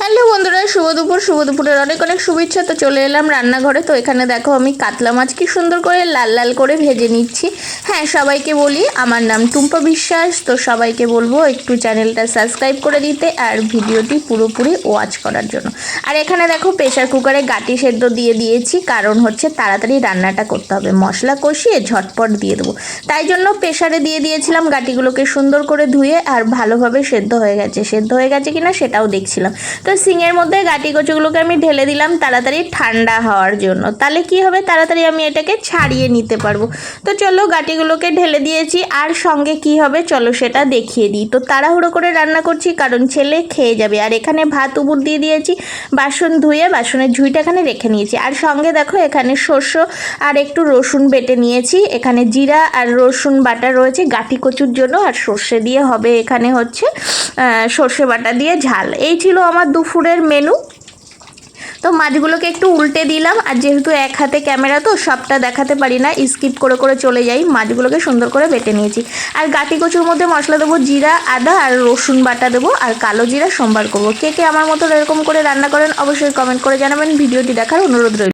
Hello বন্ধুরা, শুভ দুপুর, শুভ দুপুরের অনেক অনেক শুভেচ্ছা। তো চলে এলাম রান্নাঘরে। তো এখানে দেখো আমি কাতলা মাছ কি সুন্দর করে লাল লাল করে ভেজে নিচ্ছি। হ্যাঁ সবাইকে বলি, আমার নাম টুম্পা বিশ্বাস। তো সবাইকে বলব, একটু চ্যানেলটা সাবস্ক্রাইব করে দিতে আর ভিডিওটি পুরোপুরি ওয়াচ করার জন্য। আর এখানে দেখো প্রেশার কুকারে গাটি সেদ্ধ দিয়ে দিয়েছি। কারণ হচ্ছে তাড়াতাড়ি রান্নাটা করতে হবে। মশলা কষিয়ে ঝটপট দিয়ে দেবো। তাই জন্য প্রেশারে দিয়ে দিয়েছিলাম গাটিগুলোকে সুন্দর করে ধুয়ে আর ভালোভাবে সেদ্ধ হয়ে গেছে। সেদ্ধ হয়ে গেছে কিনা সেটাও দেখছিলাম। তো সিঙের মধ্যে গাটি কচুগুলোকে আমি ঢেলে দিলাম তাড়াতাড়ি ঠান্ডা হওয়ার জন্য। তাহলে কি হবে? তাড়াতাড়ি আমি এটাকে ছাড়িয়ে নিতে পারব। তো চলো গাটিগুলোকে ঢেলে দিয়েছি, আর সঙ্গে কি হবে চলো সেটা দেখিয়ে দিই। তো তাড়াহুড়ো করে রান্না করছি, কারণ ছেলে খেয়ে যাবে। আর এখানে ভাত, উবুর দিয়ে দিয়েছি, বাসন ধুয়ে বাসনের ঝুঁইটা এখানে রেখে নিয়েছি। আর সঙ্গে দেখো এখানে শস্য আর একটু রসুন বেটে নিয়েছি। এখানে জিরা আর রসুন বাটা রয়েছে, গাটি কচুর জন্য। আর সর্ষে দিয়ে হবে এখানে হচ্ছে সর্ষে বাটা দিয়ে ঝাল। এই ছিল আমার দুপুরের মেনু তো মাছগুলোকে একটু উল্টে দিলাম, আর যেহেতু এক হাতে ক্যামেরা তো, সবটা দেখাতে পারি না স্কিপ করে করে চলে যাই। মাছগুলোকে সুন্দর করে বেটে নিয়েছি। আর গাটি কচুর মধ্যে মশলা দেবো জিরা, আদা, আর রসুন বাটা দেবো, আর কালো জিরা, সোমবার করব। কে কে আমার মতো এরকম করে রান্না করেন, অবশ্যই কমেন্ট করে জানাবেন। ভিডিওটি দেখার অনুরোধ রইল।